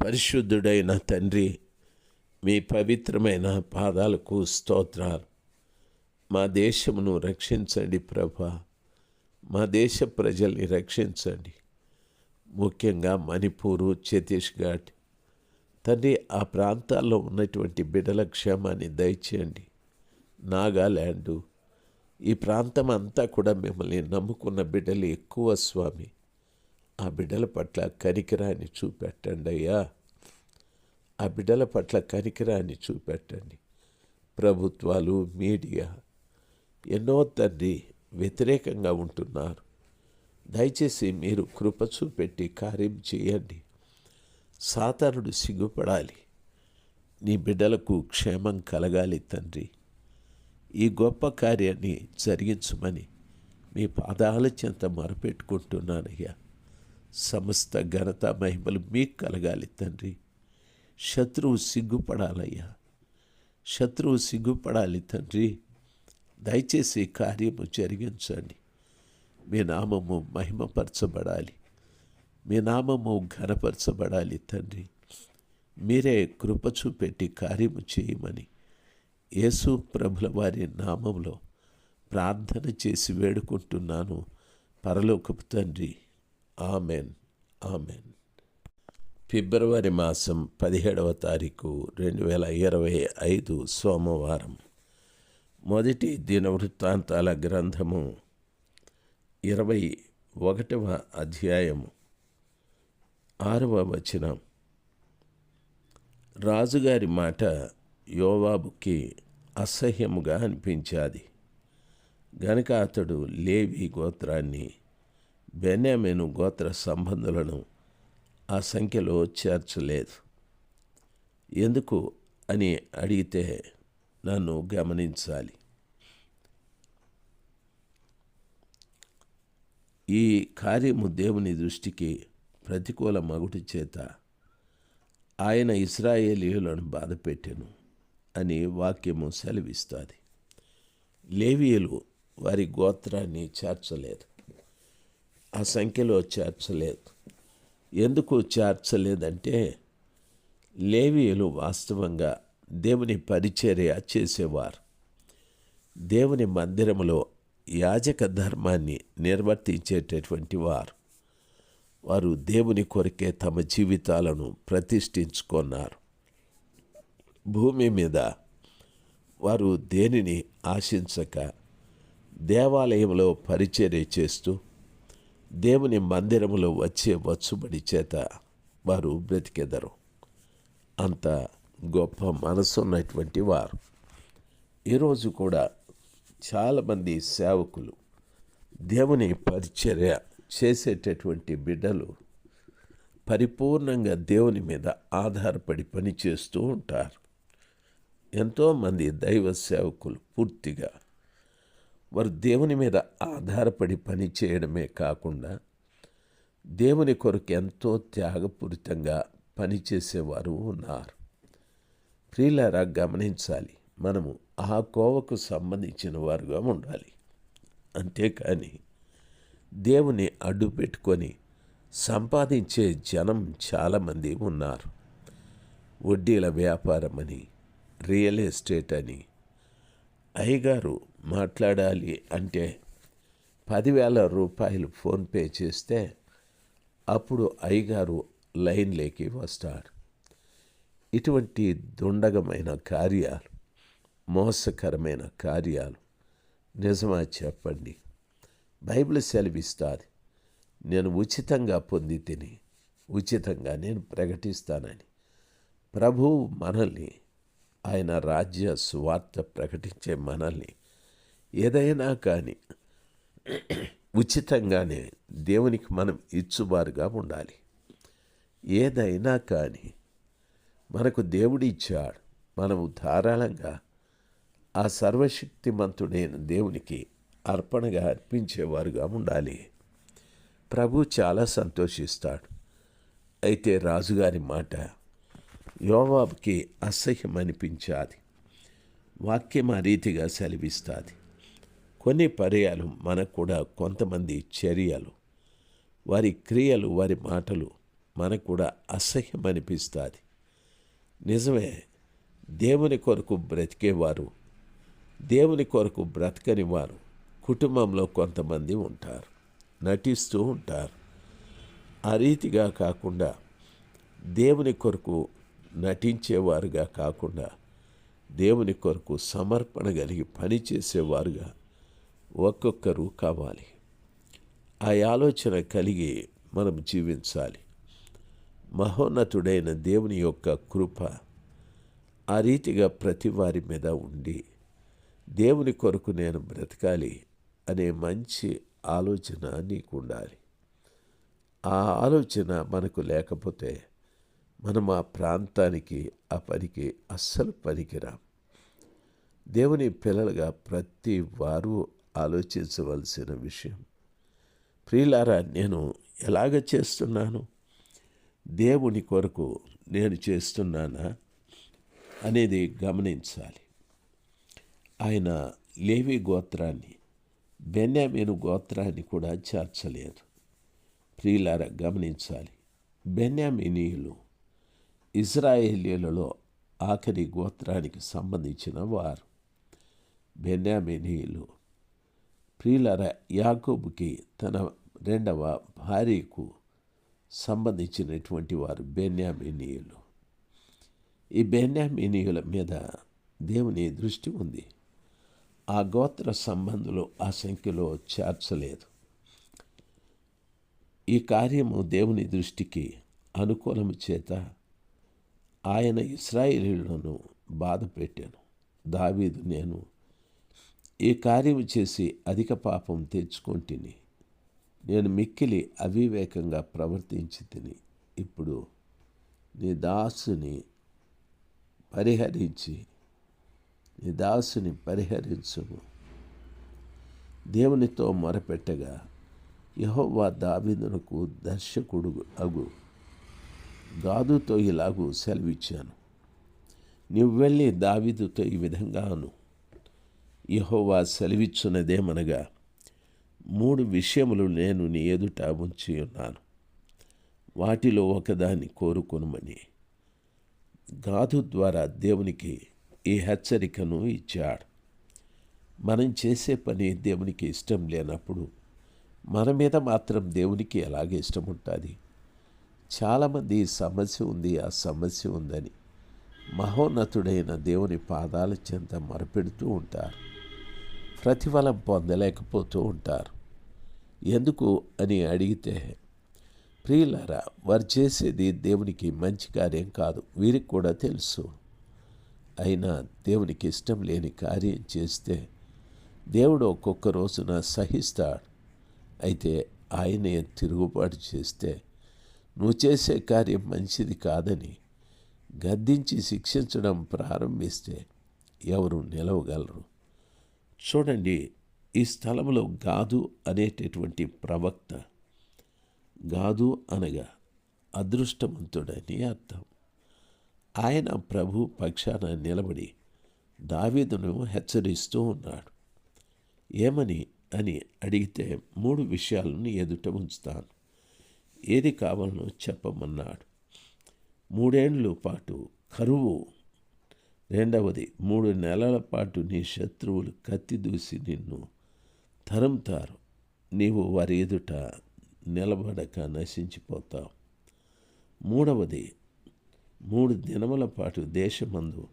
పరిశుద్ధుడైన తండ్రి మీ పవిత్రమైన పాదాలకు స్తోత్రాలు. మా దేశమును రక్షించండి ప్రభా. మా దేశ ప్రజల్ని రక్షించండి. ముఖ్యంగా మణిపూరు ఛత్తీస్గఢ్. తండ్రి ఆ ప్రాంతాల్లో ఉన్నటువంటి బిడ్డల క్షేమాన్ని దయచేయండి. నాగాల్యాండు ఈ ప్రాంతం అంతా కూడా మిమ్మల్ని నమ్ముకున్న బిడ్డలు ఎక్కువ స్వామి. ఆ బిడ్డల పట్ల కరికరాన్ని చూపెట్టండి అయ్యా. ఆ బిడ్డల పట్ల కరికరాన్ని చూపెట్టండి. ప్రభుత్వాలు మీడియా ఎన్నో తండ్రి వ్యతిరేకంగా ఉంటున్నారు. దయచేసి మీరు కృప చూపెట్టి కార్యం చేయండి. సాతానుడు సిగ్గుపడాలి. నీ బిడ్డలకు క్షేమం కలగాలి తండ్రి. ఈ గొప్ప కార్యాన్ని జరిగించమని మీ పాదాల చెంత మొరపెట్టుకుంటున్నానయ్యా. సమస్త ఘనత మహిమలు మీకు కలగాలి తండ్రి. శత్రువు సిగ్గుపడాలయ్యా. శత్రువు సిగ్గుపడాలి తండ్రి. దయచేసి కార్యము జరిగించండి. మీ నామము మహిమపరచబడాలి. మీ నామము ఘనపరచబడాలి తండ్రి. మీరే కృప చూపెట్టి కార్యము చేయమని యేసు ప్రభుల వారి నామంలో ప్రార్థన చేసి వేడుకుంటున్నాను. పరలోకపు తండ్రి. ఆమెన్. ఆమెన్. ఫిబ్రవరి మాసం పదిహేడవ తారీఖు రెండు వేల ఇరవై ఐదు సోమవారం. మొదటి దినవృత్తాంతాల గ్రంథము ఇరవై ఒకటవ అధ్యాయము ఆరవ వచనం. రాజుగారి మాట యోవాబుకి అసహ్యముగా అనిపించాది. గనక అతడు లేవి గోత్రాన్ని బెన్యామెను గోత్ర సంబంధులను ఆ సంఖ్యలో చేర్చలేదు. ఎందుకు అని అడిగితే నన్ను గమనించాలి. ఈ కార్యము దేవుని దృష్టికి ప్రతికూల మగుటి చేత ఆయన ఇస్రాయేలీయులను బాధపెట్టెను అని వాక్యము సెలవిస్తుంది. లేవీయులు వారి గోత్రాన్ని చేర్చలేదు. ఆ సంఖ్యలో చేర్చలేదు. ఎందుకు చేర్చలేదంటే లేవీయులు వాస్తవంగా దేవుని పరిచర్య చేసేవారు. దేవుని మందిరములో యాజక ధర్మాన్ని నిర్వర్తించేటటువంటి వారు. వారు దేవుని కొరకే తమ జీవితాలను ప్రతిష్ఠించుకున్నారు. భూమి మీద వారు దేనిని ఆశించక దేవాలయంలో పరిచర్య చేస్తూ దేవుని మందిరములో వచ్చే వచ్చుబడి చేత వారు బ్రతికెదరు. అంత గొప్ప మనసున్నటువంటి వారు. ఈరోజు కూడా చాలామంది సేవకులు దేవుని పరిచర్య చేసేటటువంటి బిడ్డలు పరిపూర్ణంగా దేవుని మీద ఆధారపడి పనిచేస్తూ ఉంటారు. ఎంతోమంది దైవ సేవకులు పూర్తిగా వారు దేవుని మీద ఆధారపడి పని చేయడమే కాకుండా దేవుని కొరకు ఎంతో త్యాగపూరితంగా పనిచేసేవారు ఉన్నారు. ప్రియులారా గమనించాలి. మనము ఆ కోవకు సంబంధించిన వారుగా ఉండాలి. అంతేకాని దేవుని అడ్డు పెట్టుకొని సంపాదించే జనం చాలామంది ఉన్నారు. వడ్డీల వ్యాపారం అని రియల్ ఎస్టేట్ అని అయ్యగారు మాట్లాడాలి అంటే పదివేల రూపాయలు ఫోన్పే చేస్తే అప్పుడు అయ్యగారు లైన్లోకి వస్తారు. ఇటువంటి దుండగమైన కార్యాలు మోసకరమైన కార్యాలు నిజమా చెప్పండి? బైబిల్ సెలవిస్తుంది నేను ఉచితంగా పొంది తిని ఉచితంగా నేను ప్రకటిస్తానని. ప్రభువు మనల్ని ఆయన రాజ్య స్వార్థ ప్రకటించే మనల్ని ఏదైనా కానీ ఉచితంగానే దేవునికి మనం ఇచ్చుబారుగా ఉండాలి. ఏదైనా కానీ మనకు దేవుడు ఇచ్చాడు. మనము ధారాళంగా ఆ సర్వశక్తిమంతుడైన దేవునికి అర్పణగా అర్పించేవారుగా ఉండాలి. ప్రభు చాలా సంతోషిస్తాడు. అయితే రాజుగారి మాట యోవాబుకి అసహ్యం అనిపించాది వాక్యం ఆ రీతిగా సెలవిస్తుంది. కొన్ని పర్యాలు మనకు కూడా కొంతమంది చర్యలు. వారి క్రియలు వారి మాటలు మనకు కూడా అసహ్యం అనిపిస్తుంది నిజమే దేవుని కొరకు బ్రతికేవారు దేవుని కొరకు బ్రతకని వారు కుటుంబంలో కొంతమంది ఉంటారు నటిస్తూ ఉంటారు. ఆ రీతిగా కాకుండా దేవుని కొరకు నటించేవారుగా కాకుండా దేవుని కొరకు సమర్పణ కలిగి పనిచేసేవారుగా ఒక్కొక్కరు కావాలి. ఆ ఆలోచన కలిగి మనం జీవించాలి. మహోన్నతుడైన దేవుని యొక్క కృప ఆ రీతిగా ప్రతి వారి మీద ఉండి దేవుని కొరకు నేను బ్రతకాలి అనే మంచి ఆలోచన నీకు ఉండాలి. ఆ ఆలోచన మనకు లేకపోతే మనం ఆ ప్రాంతానికి ఆ పనికి అస్సలు పనికిరాం. దేవుని పిల్లలుగా ప్రతి వారు ఆలోచించవలసిన విషయం. ప్రియులారా నేను ఎలాగ చేస్తున్నాను? దేవుని కొరకు నేను చేస్తున్నానా అనేది గమనించాలి. ఆయన లేవి గోత్రాన్ని బెన్యామీను గోత్రాన్ని కూడా చేర్చలేదు ప్రియులారా గమనించాలి. బెన్యామినీయులు ఇజ్రాయేలీలలో ఆఖరి గోత్రానికి సంబంధించిన వారు. బెన్యామినీయులు ప్రియులర యాకోబుకి తన రెండవ భార్యకు సంబంధించినటువంటి వారు బెన్యామినీయులు. ఈ బెన్యామినీయుల మీద దేవుని దృష్టి ఉంది. ఆ గోత్ర సంబంధులు ఆ సంఖ్యలో చేర్చలేదు. ఈ కార్యము దేవుని దృష్టికి అనుకూలము చేత ఆయన ఇస్రాయిలీలను బాధ పెట్టాను దావీదు నేను ఈ కార్యము చేసి అధిక పాపం తెచ్చుకొంటిని నేను మిక్కిలి అవివేకంగా ప్రవర్తించి తిని ఇప్పుడు నీ దాసుని పరిహరించి నీ దాసుని పరిహరించుము. దేవునితో మొరపెట్టగా యహోవా దావిదునకు దర్శకుడు అగు గాదుతో ఇలాగూ సెలవిచ్చాను. నువ్వు వెళ్ళి దావిదుతో ఈ విధంగాను యహోవా సెలవిచ్చున్నదేమనగా మూడు విషయములు నేను నీ ఎదుట ఉంచి ఉన్నాను. వాటిలో ఒకదాన్ని కోరుకొనుమని. గాదు ద్వారా దేవునికి ఈ హెచ్చరికను ఇచ్చాడు. మనం చేసే పని దేవునికి ఇష్టం లేనప్పుడు మన మీద మాత్రం దేవునికి ఎలాగ ఇష్టం ఉంటుంది చాలామంది సమస్య ఉంది ఆ సమస్య ఉందని మహోన్నతుడైన దేవుని పాదాల చెంత మరపెడుతూ ఉంటారు. ప్రతిఫలం పొందలేకపోతూ ఉంటారు. ఎందుకు అని అడిగితే ప్రియులారా వారు చేసేది దేవునికి మంచి కార్యం కాదు. వీరికి కూడా తెలుసు. అయినా దేవునికి ఇష్టం లేని కార్యం చేస్తే దేవుడు ఒక్కొక్క రోజున సహిస్తాడు. అయితే ఆయనే తిరుగుబాటు చేస్తే నువ్వు చేసే కార్యం మంచిది కాదని గద్దించి శిక్షించడం ప్రారంభిస్తే ఎవరు నిలవగలరు? చూడండి ఈ స్థలంలో గాదు అనేటటువంటి ప్రవక్త గాదు అనగా అదృష్టవంతుడని అర్థం. ఆయన ప్రభు పక్షాన నిలబడి దావీదును హెచ్చరిస్తూ ఉన్నాడు. ఏమని? అని అడిగితే మూడు విషయాలను ఎదుట ఉంచుతాను. ఏది కావాలనో చెప్పమన్నాడు. మూడేండ్ల పాటు కరువు. రెండవది మూడు నెలల పాటు నీ శత్రువులు కత్తి దూసి నిన్ను తరుముతారు. నీవు వారి ఎదుట నిలబడక నశించిపోతావు. మూడవది మూడు దినముల పాటు దేశమందు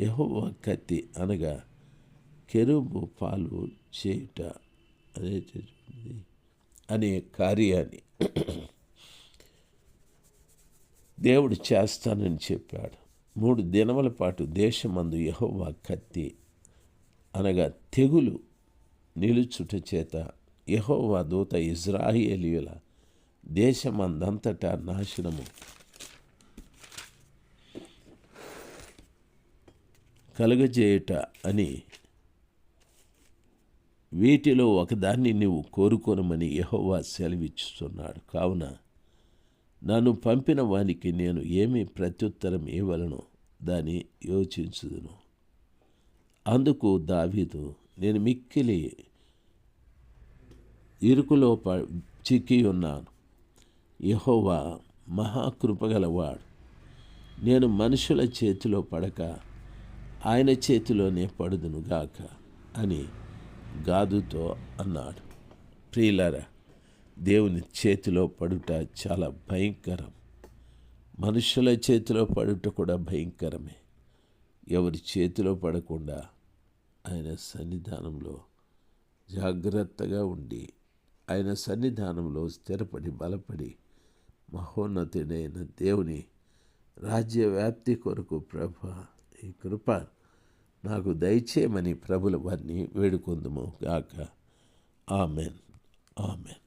యహోవ కత్తి అనగా కెరుబు పాలు చేయుట. అనే అనే కార్యాన్ని దేవుడు చేస్తానని చెప్పాడు. మూడు దినముల పాటు దేశమందు యహోవా కత్తి అనగా తెగులు నిలుచుట చేత యహోవా దూత ఇజ్రాయేలీయుల దేశమందంతటా నాశనము. కలుగజేయుట అని వీటిలో ఒకదాన్ని నీవు కోరుకోనమని యహోవా సెలవిచ్చుతున్నాడు కావున నన్ను పంపిన వానికి నేను ఏమి ప్రత్యుత్తరం ఇవ్వలను? దాన్ని యోచించుదును. అందుకు దావీదు నేను మిక్కిలి ఇరుకులో ప చిక్కి ఉన్నాను యహోవా మహాకృపగలవాడు. నేను మనుషుల చేతిలో పడక ఆయన చేతిలోనే పడుదునుగాక అని గాదుతో అన్నాడు. ప్రియులారా దేవుని చేతిలో పడుట చాలా భయంకరం. మనుషుల చేతిలో పడుట కూడా భయంకరమే. ఎవరి చేతిలో పడకుండా ఆయన సన్నిధానంలో జాగ్రత్తగా ఉండి ఆయన సన్నిధానంలో స్థిరపడి బలపడి మహోన్నతుడైన దేవుని రాజ్య వ్యాప్తి కొరకు ప్రభ ఈ కృప నాకు దయచేయమని ప్రభుల వారిని వేడుకొందుము గాక. ఆమెన్. ఆమెన్.